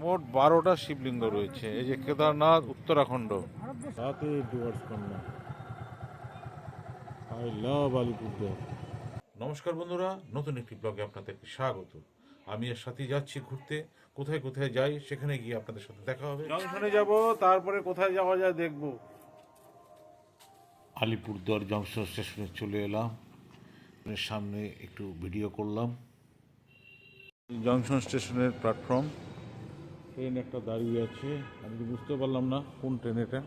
মোট বারোটা শিবলিঙ্গ রয়েছে। এই যে কেদারনাথ উত্তরাখণ্ড। নমস্কার বন্ধুরা নতুন একটি ব্লগে আপনাদেরকে স্বাগত। আমি এর সাথে যাচ্ছি ঘুরতে। কোথায় কোথায় যাই সেখানে গিয়ে আপনাদের সাথে দেখা হবে। জংশনে যাব তারপরে কোথায় যাওয়া যায় দেখব। আলিপুরদুয়ার জংশন স্টেশনে চলে এলাম। এর সামনে একটু ভিডিও করলাম। জংশন স্টেশনের প্ল্যাটফর্ম। ট্রেন একটা দাঁড়িয়ে আছে। আমি তো বুঝতে পারলাম না কোন ট্রেন এটা।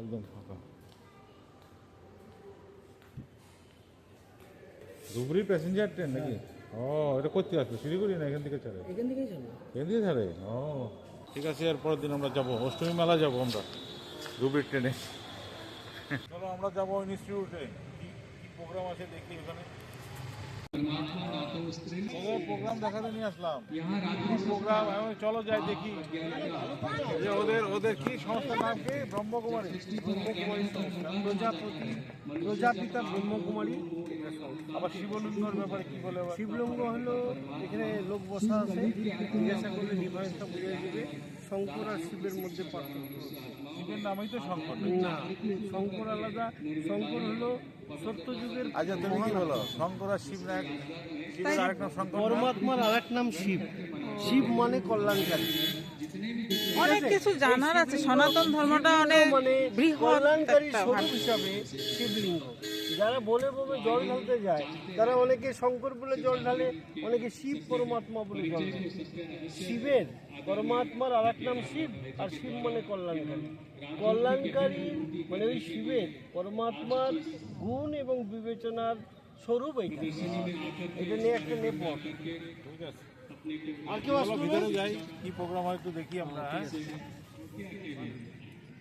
একদম ফাঁকা। ধুবড়ি প্যাসেঞ্জার ট্রেন নাকি? ও এটা করতে আসবে। শিলিগুড়ি না এখান থেকে ছাড়ে? এখান থেকেই যাব এখান থেকে ছাড়ে? ও ঠিক আছে এর পরের দিন আমরা যাব। অষ্টমী মেলা যাব আমরা ধুবড়ির ট্রেনে চলো আমরা যাব ইনস্টিটিউটে কি প্রোগ্রাম আছে দেখি প্রোগ্রাম দেখাতে নিয়ে আসলাম। প্রোগ্রাম? চলো যাই দেখি। যে ওদের ওদের কি সংস্থার নাম কি? ব্রহ্মকুমারী। প্রজাপতি প্রজাপিতা ব্রহ্মকুমারী। আবার শিবলিঙ্গর ব্যাপারে কি বলে আবার? শিবলিঙ্গ হলো এখানে লোক বসা আছে। জিজ্ঞাসা করলে ডিফারেন্সটা বুঝে দেবে। শঙ্কর আর শিবের মধ্যে পার্থক্য শিবের নামই তো শঙ্কর না? শঙ্কর আলাদা শঙ্কর হলো সত্য যুগের আচ্ছা তুমি কি বলো? শঙ্কর আর শিব না? পরমাত্মার আর এক নাম শিব। শিব মানে কল্যাণকারী। অনেক কিছু জানার আছে সনাতন ধর্মটা অনেক মানে বৃহৎ কল্যাণকারী স্বরূপ হিসাবে শিবলিঙ্গ। যারা বলে বলে জল ঢালতে যায় তারা অনেকে শঙ্কর বলে জল ঢালে অনেকে শিব পরমাত্মা বলে জল ঢালে। শিবের পরমাত্মার আর এক নাম শিব আর শিব মানে কল্যাণকারী। কল্যাণকারী মানে ওই শিবের পরমাত্মার গুণ এবং বিবেচনার স্বরূপ এইটা এটা নিয়ে একটা ঠিক আছে। আর কেউ আসবে ভিতরে যাই কি প্রোগ্রাম হয় একটু দেখি আমরা হ্যাঁ?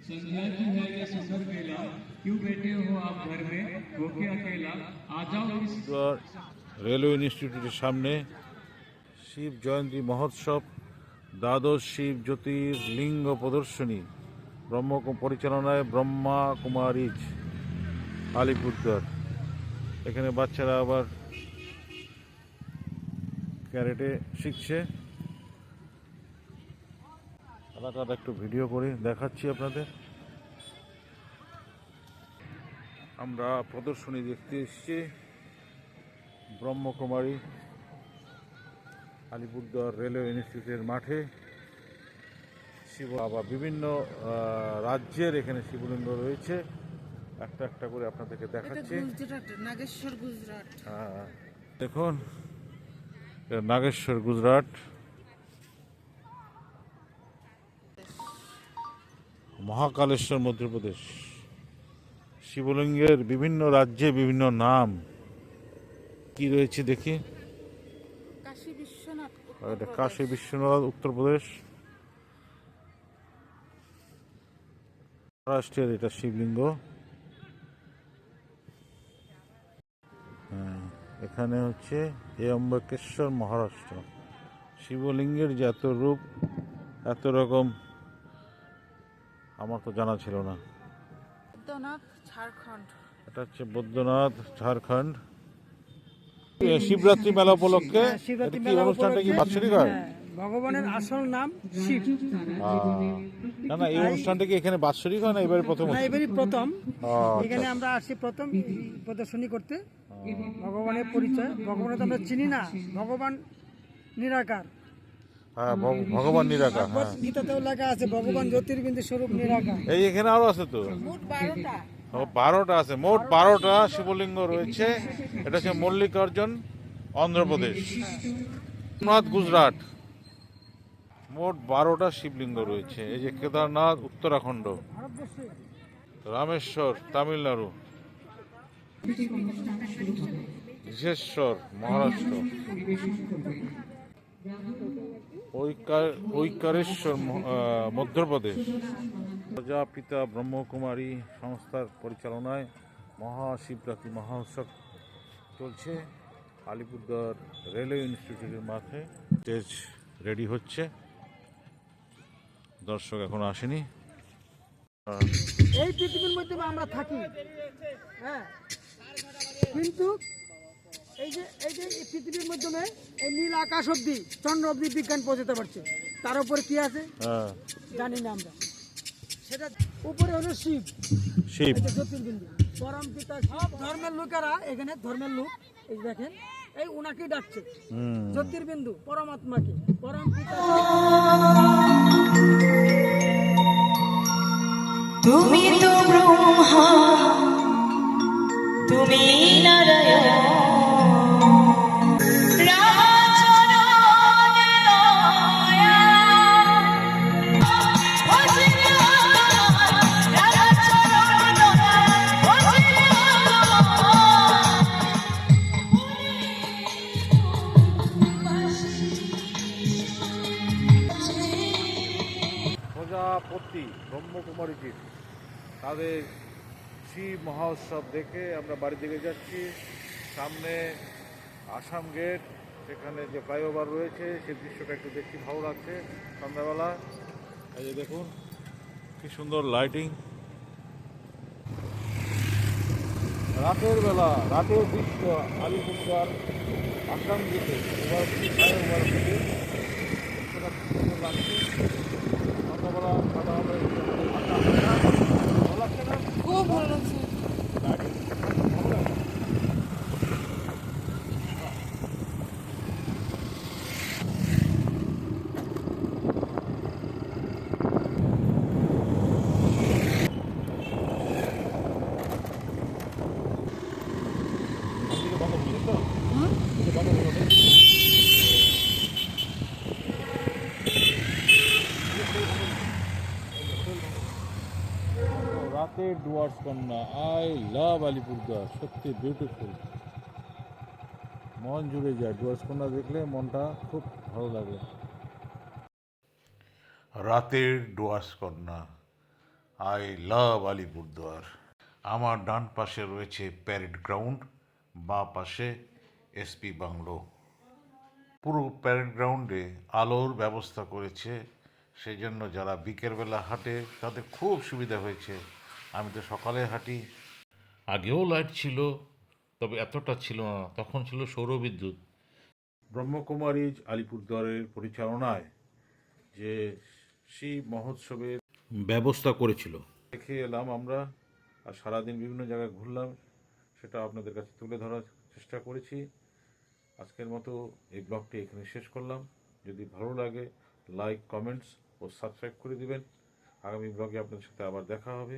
संध्या की है ये सुंदर मेला क्यों बैठे हो आप घर में होके अकेला आ जाओ इस তো রেলওয়ে ইনস্টিটিউটের সামনে শিব জয়ন্তী মহোৎসব দ্বাদশ শিব জ্যোতির্লিঙ্গ প্রদর্শনী ব্রহ্ম পরিচালনায় ব্রহ্মা কুমারীজ আলিপুরদুয়ার এখানে বাচ্চারা আবার ক্যারেটে শিখছে এলাকাটা একটু ভিডিও করে দেখাচ্ছি আপনাদের। আমরা প্রদর্শনী দেখতে এসেছি। ব্রহ্মকুমারী আলিপুরদুয়ার রেলওয়ে ইনস্টিটিউটের মাঠে। শিব আবার বিভিন্ন রাজ্যের এখানে শিবলিঙ্গ রয়েছে। একটা একটা করে আপনাদেরকে দেখাচ্ছি। নাগেশ্বর গুজরাট। হ্যাঁ, দেখুন নাগেশ্বর গুজরাট। মহাকালেশ্বর মধ্যপ্রদেশ। শিবলিঙ্গের বিভিন্ন রাজ্যে বিভিন্ন নাম। কি রয়েছে দেখি? কাশী বিশ্বনাথ এটা কাশী বিশ্বনাথ উত্তরপ্রদেশ। মহারাষ্ট্রের এটা শিবলিঙ্গ। হ্যাঁ, এখানে হচ্ছে এ অম্বকেশ্বর মহারাষ্ট্র। শিবলিঙ্গের যে এত রূপ এত রকম আমার তো জানা ছিল না। বৈদ্যনাথ ঝাড়খণ্ড। এটা হচ্ছে বৈদ্যনাথ ঝাড়খণ্ড। শিবরাত্রি মেলা উপলক্ষে হ্যাঁ, শিবরাত্রি মেলা অনুষ্ঠানটা কি বাৎসরিক হয়? হ্যাঁ, ভগবানের আসল নাম শিব। না না এই অনুষ্ঠানটা কি এখানে বাৎসরিক হয় না এবারে প্রথম না এবারই প্রথম। আচ্ছা। এখানে আমরা আসি প্রথম প্রদর্শনী করতে। ভগবানের পরিচয়। ভগবানের তো আমরা চিনি না। ভগবান নিরাকার। হ্যাঁ ভগবান নিরাকার হ্যাঁ। গীতাতেও লেখা আছে ভগবান জ্যোতির্বিন্দু স্বরূপ নিরাকার। এই এখানে আরও আছে তো? বারোটা। আছে। মোট বারোটা শিবলিঙ্গ রয়েছে। এটা হচ্ছে মল্লিকার্জুন অন্ধ্রপ্রদেশ। সোমনাথ গুজরাট। মোট বারোটা শিবলিঙ্গ রয়েছে। এই যে কেদারনাথ উত্তরাখণ্ড। রামেশ্বর তামিলনাড়ু। বিশেশ্বর মহারাষ্ট্র। ঐকারেশ্বর মধ্যপ্রদেশ। প্রজাপিতা ব্রহ্মকুমারী সংস্থার পরিচালনায় মহাশিবরাত্রি মহোৎসব চলছে। আলিপুরদুয়ার রেলওয়ে ইনস্টিটিউটের মাঠে স্টেজ রেডি হচ্ছে। দর্শক এখন আসেনি। এই পৃথিবীর মধ্যে আমরা থাকি। হ্যাঁ। কিন্তু পৃথিবীর মাধ্যমে এই নীল আকাশ অব্দি চন্দ্র অব্দি বিজ্ঞান পৌঁছাতে পারছে। তার উপরে কি আছে? হ্যাঁ। জানি না আমরা। সেটা উপরে হলো শিব। শিব। জ্যোতির্বিন্দু। পরম পিতা সব ধর্মের লোকেরা এখানে ধর্মের লোক। এই দেখেন এই ওনাকে ডাকছে। হুম। জ্যোতির্বিন্দু পরমাত্মাকে। পরম পিতা তুমি তো ব্রহ্মা তুমি নারায়ণ। ব্রহ্মকুমারীজির তাদের শিব মহোৎসব দেখে আমরা বাড়ি দিকে যাচ্ছি। সামনে আসাম গেট, সেখানে যে ফ্লাইওভার রয়েছে সেই দৃশ্যটা একটু দেখছি ভালো লাগছে সন্ধ্যাবেলা। এই যে দেখুন, কি সুন্দর লাইটিং। রাতের বেলা, রাতের দৃশ্য আলিপুরদার আসাম গেটে। এবার ফ্লাইওভার থেকে লাগছে। সন্ধ্যাবেলা খাওয়া দাওয়া হবে ভালো লাগছে না খুব ভালো লাগছে লাইটিং ভালো লাগছে এদিকে বন্ধ করলি তো? এদিকে বন্ধ করলি তো? রাতের ডুয়ার্স কন্যা। আই লাভ আলিপুরদুয়ার সত্যি বিউটিফুল মন জুড়ে যায়, ডুয়ার্স কন্যা দেখলে মনটা খুব ভালো লাগে। রাতের ডুয়ার্স কন্যা, আই লাভ আলিপুরদুয়ার আমার ডান পাশে রয়েছে প্যারেড গ্রাউন্ড বা পাশে এসপি বাংলো। পুরো প্যারেড গ্রাউন্ডে আলোর ব্যবস্থা করেছে সেই জন্য যারা বিকেলবেলা হাঁটে, তাদের খুব সুবিধা হয়েছে। আমি তো সকালে হাঁটি। আগেও লাইট ছিল তবে এতটা ছিল না তখন ছিল সৌরবিদ্যুৎ ব্রহ্মকুমারীজ আলিপুরদুয়ারের পরিচালনায় যে শিব মহোৎসবের ব্যবস্থা করেছিল। দেখে এলাম আমরা আর সারাদিন বিভিন্ন জায়গায় ঘুরলাম সেটা আপনাদের কাছে তুলে ধরার চেষ্টা করেছি। আজকের মতো এই ব্লগটি এখানে শেষ করলাম। যদি ভালো লাগে লাইক কমেন্টস ও সাবস্ক্রাইব করে দিবেন। আগামী ব্লগে আপনাদের সাথে আবার দেখা হবে।